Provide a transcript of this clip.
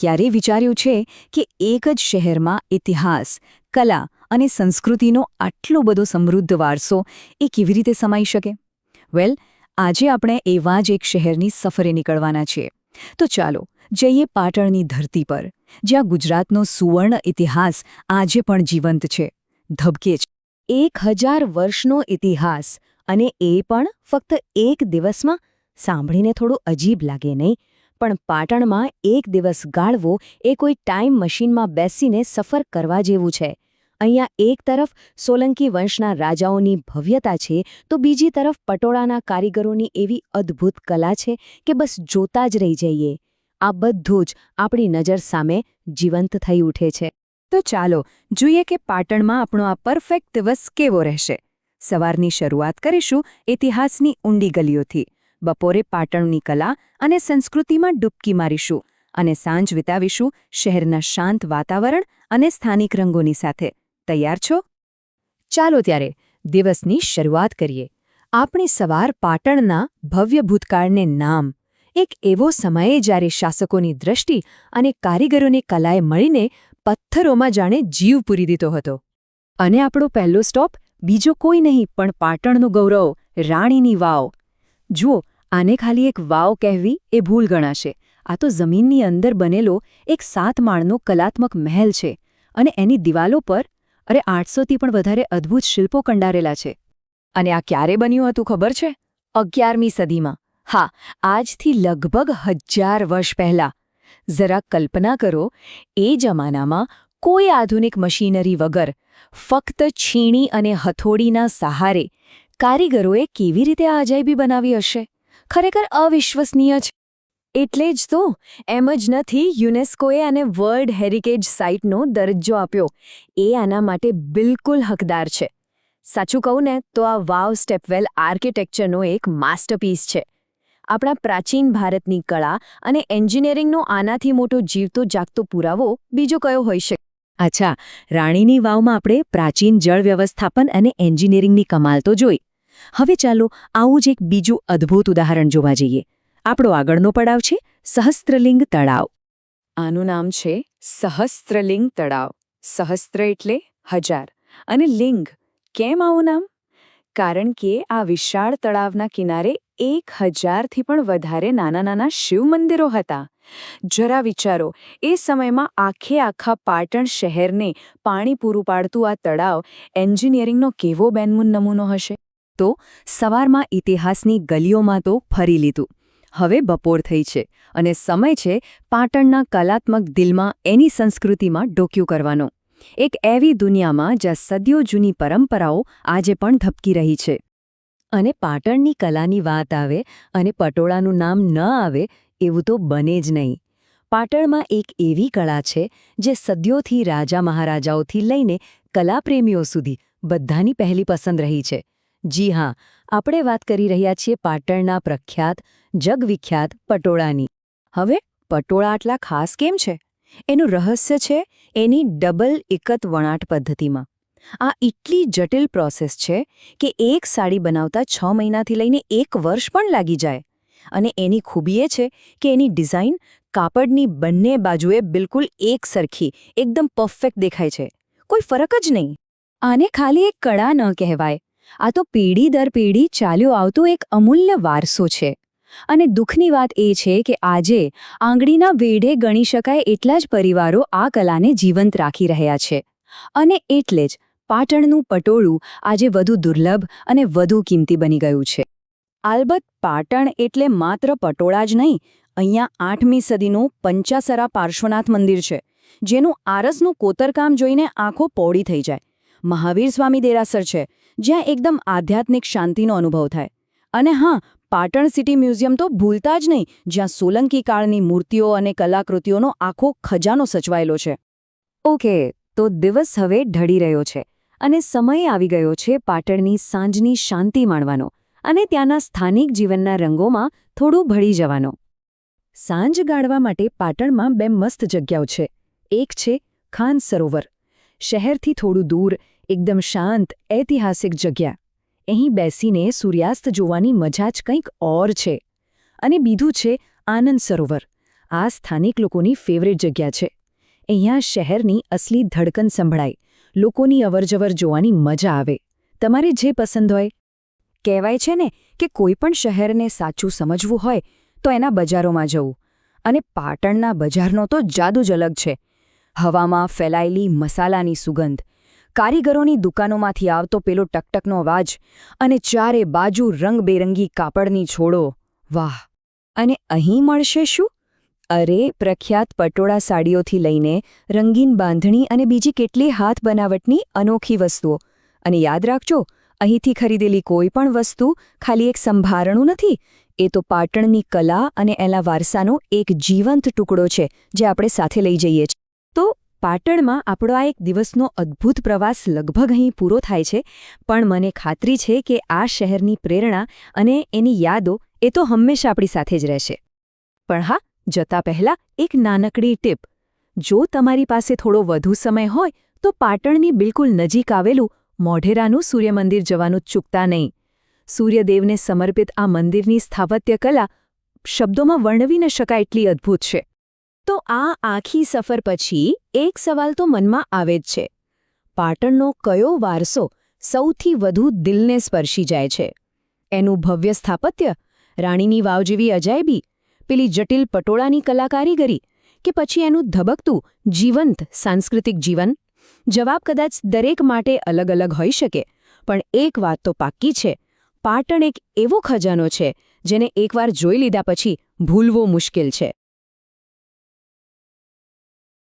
ક્યારેય વિચાર્યું છે કે એક જ શહેરમાં ઇતિહાસ, કલા અને સંસ્કૃતિનો આટલો બધો સમૃદ્ધ વારસો એ કેવી રીતે સમાઈ શકે? વેલ આજે આપણે એવા જ એક શહેરની સફરે નીકળવાના છીએ. તો ચાલો, જઈએ પાટણની ધરતી પર, જ્યાં ગુજરાતનો સુવર્ણ ઇતિહાસ આજે પણ જીવંત છે. ધબકે છે. એક હજાર વર્ષનો ઇતિહાસ, અને એ પણ ફક્ત એક દિવસમાં? સાંભળીને થોડું અજીબ લાગે, નહીં? પણ પાટણમાં એક દિવસ ગાળવો એ કોઈ ટાઈમ મશીનમાં બેસીને સફર કરવા જેવું છે. અહીંયા એક તરફ સોલંકી વંશના રાજાઓની ભવ્યતા છે, તો બીજી તરફ પટોળાના કારીગરોની એવી અદ્ભુત કલા છે કે બસ જોતા જ રહી જઈએ. આ બધું જ આપણી નજર સામે જીવંત થઈ ઉઠે છે. તો ચાલો, જોઈએ કે પાટણમાં આપણો આ પરફેક્ટ દિવસ કેવો રહેશે. સવારની શરૂઆત કરીશું ઇતિહાસની ઊંડી ગલીઓથી. બપોરે પાટણની કલા અને સંસ્કૃતિમાં ડૂબકી મારીશું અને સાંજ વિતાવીશું શહેરના શાંત વાતાવરણ અને સ્થાનિક રંગોની સાથે. તૈયાર છો? ચાલો ત્યારે દિવસની શરૂઆત કરીએ. આપણી સવાર પાટણના ભવ્ય ભૂતકાળને નામ. એક એવો સમયે જ્યારે શાસકોની દ્રષ્ટિ અને કારીગરોની કલાએ મળીને પથ્થરોમાં જાણે જીવ પૂરી દીધો હતો. અને આપણો પહેલો સ્ટોપ બીજો કોઈ નહીં પણ પાટણનું ગૌરવ, રાણીની વાવ. જુઓ આને ખાલી એક વાવ કહેવી એ ભૂલ ગણાશે. આ તો જમીનની અંદર બનેલો એક સાત માળનો કલાત્મક મહેલ છે અને એની દિવાલો પર, અરે આઠસોથી પણ વધારે અદ્ભુત શિલ્પો કંડારેલા છે. અને આ ક્યારે બન્યું હતું ખબર છે? અગિયારમી સદીમાં. હા, આજથી લગભગ હજાર વર્ષ પહેલાં. જરા કલ્પના કરો, એ જમાનામાં કોઈ આધુનિક મશીનરી વગર ફક્ત છીણી અને હથોડીના સહારે કારીગરોએ કેવી રીતે આ અજાયબી બનાવી હશે? ખરેખર અવિશ્વસનીય છે. એટલે જ તો એમ જ નથી યુનેસ્કોએ આને વર્લ્ડ હેરિટેજ સાઇટનો દરજ્જો આપ્યો. એ આના માટે બિલકુલ હકદાર છે. સાચું કહું ને તો આ વાવ સ્ટેપવેલ આર્કિટેક્ચરનો એક માસ્ટરપીસ છે. આપણા પ્રાચીન ભારતની કળા અને એન્જિનિયરિંગનો આનાથી મોટો જીવતો જાગતો પુરાવો બીજો કયો હોઈ શકે? અચ્છા, રાણીની વાવમાં આપણે પ્રાચીન જળ વ્યવસ્થાપન અને એન્જિનિયરિંગની કમાલ તો જોઈ. હવે ચાલો આવું જ એક બીજું અદ્ભુત ઉદાહરણ જોવા જઈએ. આપણો આગળનો પડાવ છે સહસ્ત્રલિંગ તળાવ. આનું નામ છે સહસ્ત્રલિંગ તળાવ. સહસ્ત્ર એટલે હજાર. અને લિંગ, કેમ આવું નામ? કારણ કે આ વિશાળ તળાવના કિનારે એક હજારથી પણ વધારે નાના નાના શિવ મંદિરો હતા. જરા વિચારો, એ સમયમાં આખે આખા પાટણ શહેરને પાણી પૂરું પાડતું આ તળાવ એન્જિનિયરિંગનો કેવો બેનમૂન નમૂનો હશે? તો સવારમાં ઇતિહાસની ગલીઓમાં તો ફરી લીધું. હવે બપોર થઈ છે અને સમય છે પાટણના કલાત્મક દિલમાં એની સંસ્કૃતિમાં ડોક્યું કરવાનો. એક એવી દુનિયામાં જ્યાં સદીઓ જૂની પરંપરાઓ આજે પણ ધબકી રહી છે. અને પાટણની કલાની વાત આવે અને પટોળાનું નામ ન આવે એવું તો બને જ નહીં. પાટણમાં એક એવી કળા છે જે સદીઓથી રાજા મહારાજાઓથી લઈને કલાપ્રેમીઓ સુધી બધાની પહેલી પસંદ રહી છે. જી હા, આપણે વાત કરી રહ્યા છીએ પાટણના પ્રખ્યાત, જગવિખ્યાત પટોળાની. હવે, પટોળા આટલા ખાસ કેમ છે? એનું રહસ્ય છે એની ડબલ એકત વણાટ પદ્ધતિમાં. આ એટલી જટિલ પ્રોસેસ છે કે એક સાડી બનાવતા છ મહિનાથી લઈને એક વર્ષ પણ લાગી જાય. અને એની ખૂબી એ છે કે એની ડિઝાઇન કાપડની બંને બાજુએ બિલકુલ એક સરખી, એકદમ પરફેક્ટ દેખાય છે. કોઈ ફરક જ નહીં. આને ખાલી એક કળા ન કહેવાય. આ તો પેઢી દર પેઢી ચાલ્યો આવતો એક અમૂલ્ય વારસો છે. અને દુઃખની વાત એ છે કે આજે આંગળીના વેઢે ગણી શકાય એટલા જ પરિવારો આ કલાને જીવંત રાખી રહ્યા છે. અને એટલે જ પાટણનું પટોળું આજે વધુ દુર્લભ અને વધુ કિંમતી બની ગયું છે. આલબત્ત પાટણ એટલે માત્ર પટોળા જ નહીં, અહીંયા આઠમી સદીનું પંચાસરા પાર્શ્વનાથ મંદિર છે, જેનું આરસનું કોતરકામ જોઈને આંખો પોળી થઈ જાય. મહાવીર સ્વામી દેરાસર છે જ્યાં એકદમ આધ્યાત્મિક શાંતિનો અનુભવ થાય. અને હા, પાટણ સિટી મ્યુઝિયમ તો ભૂલતા જ નહીં, જ્યાં સોલંકી કાળની મૂર્તિઓ અને કલાકૃતિઓનો આખો ખજાનો સચવાયેલો છે. ઓકે, તો દિવસ હવે ઢળી રહ્યો છે અને સમય આવી ગયો છે પાટણની સાંજની શાંતિ માણવાનો અને ત્યાંના સ્થાનિક જીવનના રંગોમાં થોડું ભળી જવાનો. સાંજ ગાળવા માટે પાટણમાં બે મસ્ત જગ્યાઓ છે. એક છે ખાન સરોવર. શહેરથી થોડું દૂર એકદમ શાંત, ઐતિહાસિક જગ્યા. અહીં બેસીને સૂર્યાસ્ત જોવાની મજા જ કંઈક ઓર છે. અને બીજું છે આનંદ સરોવર. આ સ્થાનિક લોકોની ફેવરેટ જગ્યા છે. અહીંયા શહેરની અસલી ધડકન સંભળાય. લોકોની અવરજવર જોવાની મજા આવે. તમારે જે પસંદ હોય. કહેવાય છે ને કે કોઈ પણ શહેરને સાચું સમજવું હોય, તો એના બજારોમાં જવું. અને પાટણના બજારનો તો જાદુ જ અલગ છે. હવામાં ફેલાયેલી મસાલાની સુગંધ કારીગરોની દુકાનોમાંથી આવતો પેલો ટકટકનો અવાજ અને ચારે બાજુ રંગબેરંગી કાપડની છોડો. વાહ! અને અહીં મળશે શું? અરે, પ્રખ્યાત પટોળા સાડીઓથી લઈને રંગીન બાંધણી અને બીજી કેટલી હાથ બનાવટની અનોખી વસ્તુઓ. અને યાદ રાખજો, અહીંથી ખરીદેલી કોઈ પણ વસ્તુ ખાલી એક સંભારણું નથી, એ તો પાટણની કલા અને એના વારસાનો એક જીવંત ટુકડો છે, જે આપણે સાથે લઈ જઈએ છીએ. તો પાટણમાં આપણો આ એક દિવસનો અદ્ભુત પ્રવાસ લગભગ અહીં પૂરો થાય છે, પણ મને ખાતરી છે કે આ શહેરની પ્રેરણા અને એની યાદો એ તો હંમેશા આપણી સાથે જ રહેશે. પણ હા, જતા પહેલા એક નાનકડી ટીપ. જો તમારી પાસે થોડો વધુ સમય હોય, તો પાટણની બિલકુલ નજીક આવેલું મોઢેરાનું સૂર્યમંદિર જવાનું ચૂકતા નહીં. સૂર્યદેવને સમર્પિત આ મંદિરની સ્થાપત્ય કલા શબ્દોમાં વર્ણવી ન શકાય એટલી અદ્ભુત છે. તો આ આખી સફર પછી એક સવાલ તો મનમાં આવે જ છે. પાટણનો કયો વારસો સૌથી વધુ દિલને સ્પર્શી જાય છે? એનું ભવ્ય સ્થાપત્ય, રાણીની વાવ જેવી અજાયબી, પેલી જટિલ પટોળાની કલાકારીગરી કે પછી એનું ધબકતું જીવંત સાંસ્કૃતિક જીવન? જવાબ કદાચ દરેક માટે અલગ અલગ હોઈ શકે, પણ એક વાત તો પાક્કી છે. પાટણ એક એવો ખજાનો છે જેને એકવાર જોઈ લીધા પછી ભૂલવો મુશ્કેલ છે.